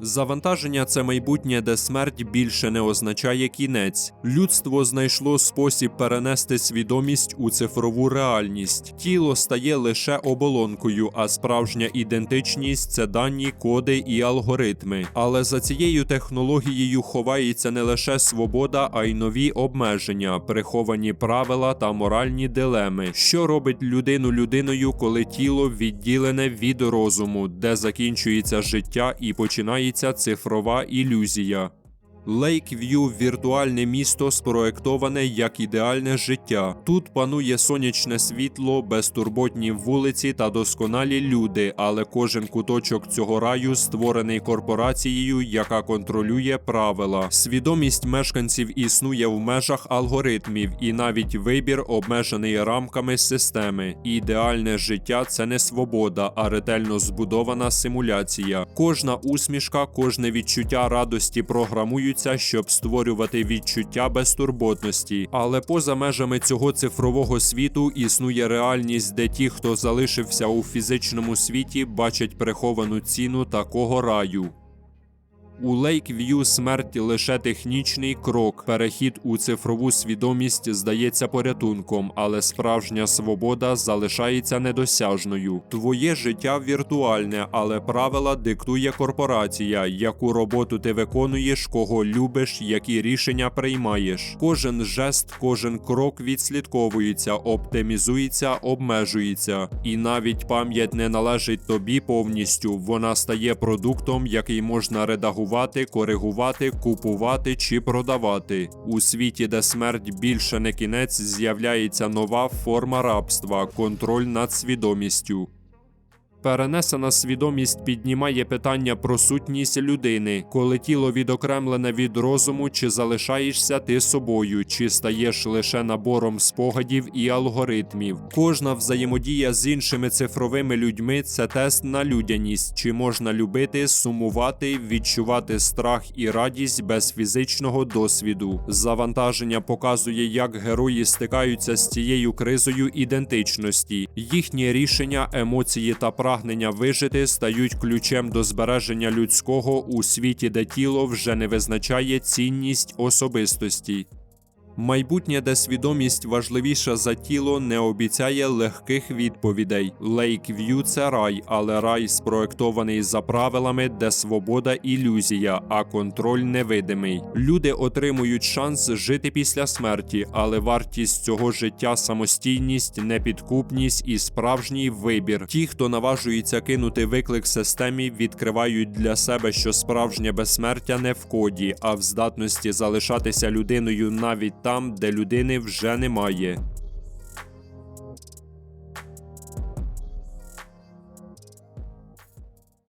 Завантаження це майбутнє, де смерть більше не означає кінець. Людство знайшло спосіб перенести свідомість у цифрову реальність. Тіло стає лише оболонкою, а справжня ідентичність це дані, коди і алгоритми. Але за цією технологією ховається не лише свобода, а й нові обмеження, приховані правила та моральні дилеми, що робить людину людиною, коли тіло відділене від розуму, де закінчується життя і починається цифрова ілюзія. Лейкв'ю віртуальне місто спроектоване як ідеальне життя. Тут панує сонячне світло, безтурботні вулиці та досконалі люди, але кожен куточок цього раю створений корпорацією, яка контролює правила. Свідомість мешканців існує в межах алгоритмів, і навіть вибір обмежений рамками системи. Ідеальне життя це не свобода, а ретельно збудована симуляція. Кожна усмішка, кожне відчуття радості програмують створюються, щоб створювати відчуття безтурботності. Але поза межами цього цифрового світу існує реальність, де ті, хто залишився у фізичному світі, бачать приховану ціну такого раю. У Лейкв'ю смерть лише технічний крок. Перехід у цифрову свідомість здається порятунком, але справжня свобода залишається недосяжною. Твоє життя віртуальне, але правила диктує корпорація, яку роботу ти виконуєш, кого любиш, які рішення приймаєш. Кожен жест, кожен крок відслідковується, оптимізується, обмежується. І навіть пам'ять не належить тобі повністю. Вона стає продуктом, який можна редагувати редагувати, коригувати, купувати чи продавати. У світі, де смерть більше не кінець, з'являється нова форма рабства контроль над свідомістю. Перенесена свідомість піднімає питання про сутність людини, коли тіло відокремлене від розуму, чи залишаєшся ти собою, чи стаєш лише набором спогадів і алгоритмів. Кожна взаємодія з іншими цифровими людьми це тест на людяність, чи можна любити, сумувати, відчувати страх і радість без фізичного досвіду. Завантаження показує, як герої стикаються з цією кризою ідентичності, їхні рішення, емоції та прагнення вижити стають ключем до збереження людського у світі, де тіло вже не визначає цінність особистості. Майбутнє, де свідомість важливіша за тіло, не обіцяє легких відповідей. Лейкв'ю це рай, але рай спроектований за правилами, де свобода ілюзія, а контроль невидимий. Люди отримують шанс жити після смерті, але вартість цього життя самостійність, непідкупність і справжній вибір. Ті, хто наважується кинути виклик системі, відкривають для себе, що справжнє безсмертя не в коді, а в здатності залишатися людиною навіть там, де людини вже немає.